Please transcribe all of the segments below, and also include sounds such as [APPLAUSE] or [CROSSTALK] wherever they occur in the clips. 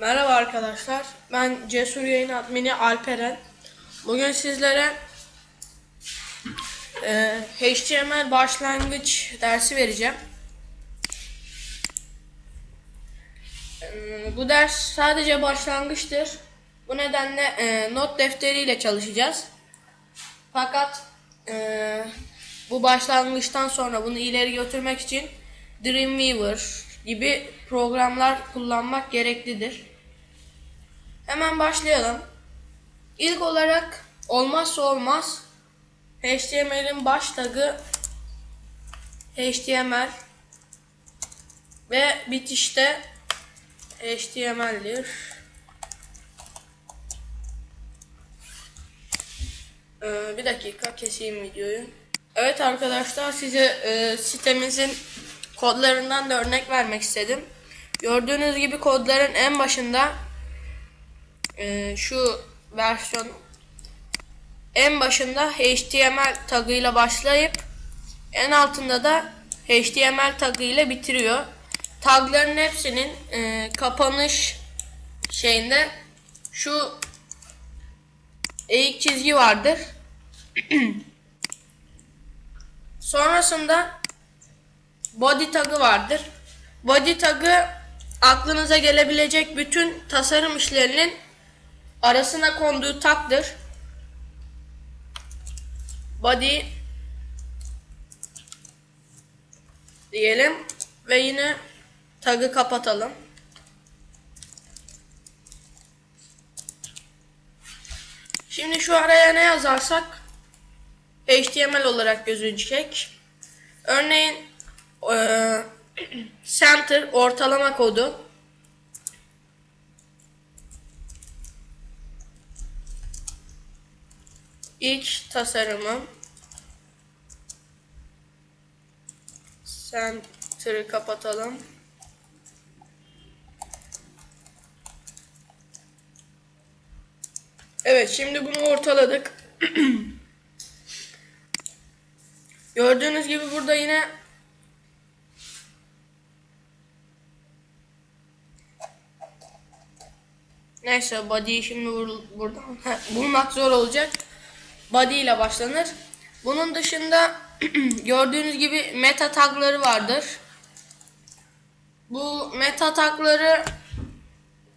Merhaba arkadaşlar. Ben Cesur Yayın Admini Alperen. Bugün sizlere e, HTML başlangıç dersi vereceğim. E, bu ders sadece başlangıçtır. Bu nedenle e, not defteriyle çalışacağız. Fakat e, bu başlangıçtan sonra bunu ileri götürmek için Dreamweaver gibi programlar kullanmak gereklidir. Hemen başlayalım. İlk olarak olmazsa olmaz HTML'in baş tagı HTML ve bitişte HTML'dir. Ee, bir dakika keseyim videoyu. Evet arkadaşlar size e, sitemizin kodlarından da örnek vermek istedim. Gördüğünüz gibi kodların en başında e, şu versiyon en başında HTML tagıyla başlayıp en altında da HTML tagıyla bitiriyor. Tagların hepsinin e, kapanış şeyinde şu eğik çizgi vardır. [CLEARS THROAT] Sonrasında body tagı vardır. Body tagı aklınıza gelebilecek bütün tasarım işlerinin arasına konduğu tagdır. Body diyelim ve yine tagı kapatalım. Şimdi şu araya ne yazarsak HTML olarak gözükecek. Örneğin center ortalama kodu ilk tasarımım center'ı kapatalım. Evet şimdi bunu ortaladık. [CLEARS THROAT] Gördüğünüz gibi burada yine Neyse body'yi şimdi bur- buradan [LAUGHS] bulmak zor olacak. Body ile başlanır. Bunun dışında [CLEARS THROAT] gördüğünüz gibi meta tagları vardır. Bu meta tagları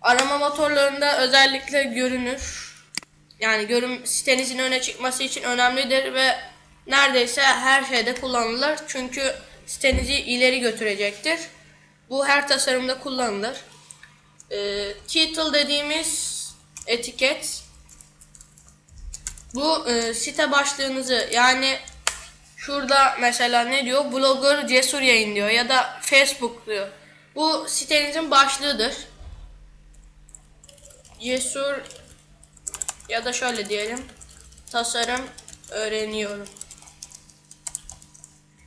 arama motorlarında özellikle görünür. Yani görün sitenizin öne çıkması için önemlidir ve neredeyse her şeyde kullanılır. Çünkü sitenizi ileri götürecektir. Bu her tasarımda kullanılır. Ee, title dediğimiz etiket bu e, site başlığınızı yani şurada mesela ne diyor? Blogger cesur yayın diyor ya da facebook diyor. Bu sitenizin başlığıdır. Cesur ya da şöyle diyelim tasarım öğreniyorum.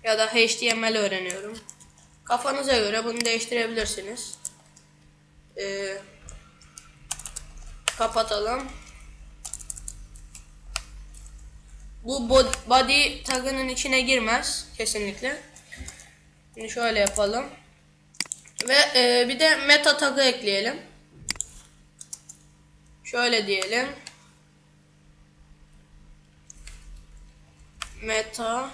Ya da HTML öğreniyorum. Kafanıza göre bunu değiştirebilirsiniz. Ee, kapatalım bu bod- body tagının içine girmez kesinlikle. Şimdi şöyle yapalım. Ve e, bir de meta tagı ekleyelim. Şöyle diyelim. Meta.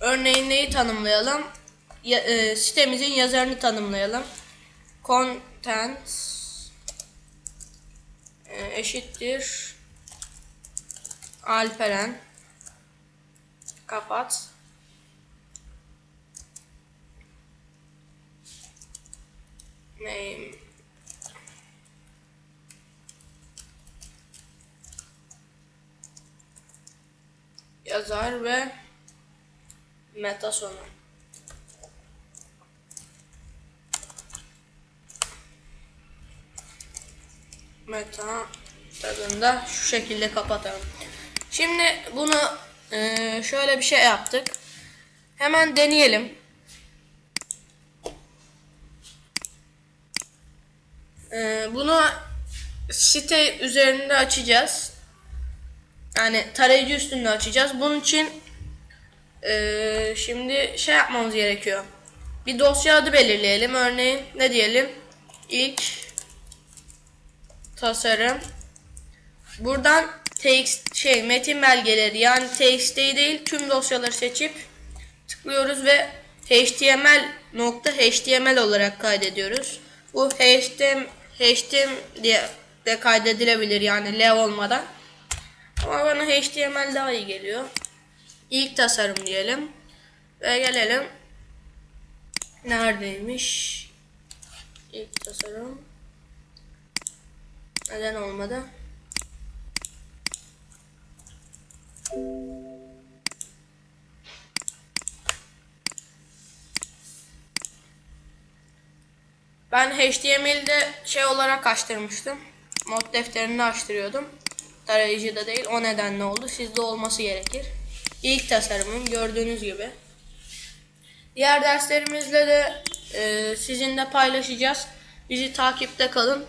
Örneğin neyi tanımlayalım? Ya, e, sitemizin yazarını tanımlayalım. Content e, eşittir Alperen. Kapat. Name yazar ve meta sonu. Meta tadında şu şekilde kapatalım. Şimdi bunu eee, şöyle bir şey yaptık. Hemen deneyelim. Eee, bunu site üzerinde açacağız. Yani tarayıcı üstünde açacağız. Bunun için eee, şimdi şey yapmamız gerekiyor. Bir dosya adı belirleyelim. Örneğin ne diyelim? ilk tasarım. Buradan text şey metin belgeleri yani TXT değil tüm dosyaları seçip tıklıyoruz ve HTML nokta HTML olarak kaydediyoruz. Bu HTML, HTML diye de kaydedilebilir yani L olmadan. Ama bana HTML daha iyi geliyor. İlk tasarım diyelim. Ve gelelim. Neredeymiş? İlk tasarım. Neden olmadı? Ben HTML'de şey olarak açtırmıştım. Mod defterini açtırıyordum. Tarayıcıda değil. O nedenle oldu. Sizde olması gerekir. İlk tasarımım gördüğünüz gibi. Diğer derslerimizle de e, sizinle paylaşacağız. Bizi takipte kalın.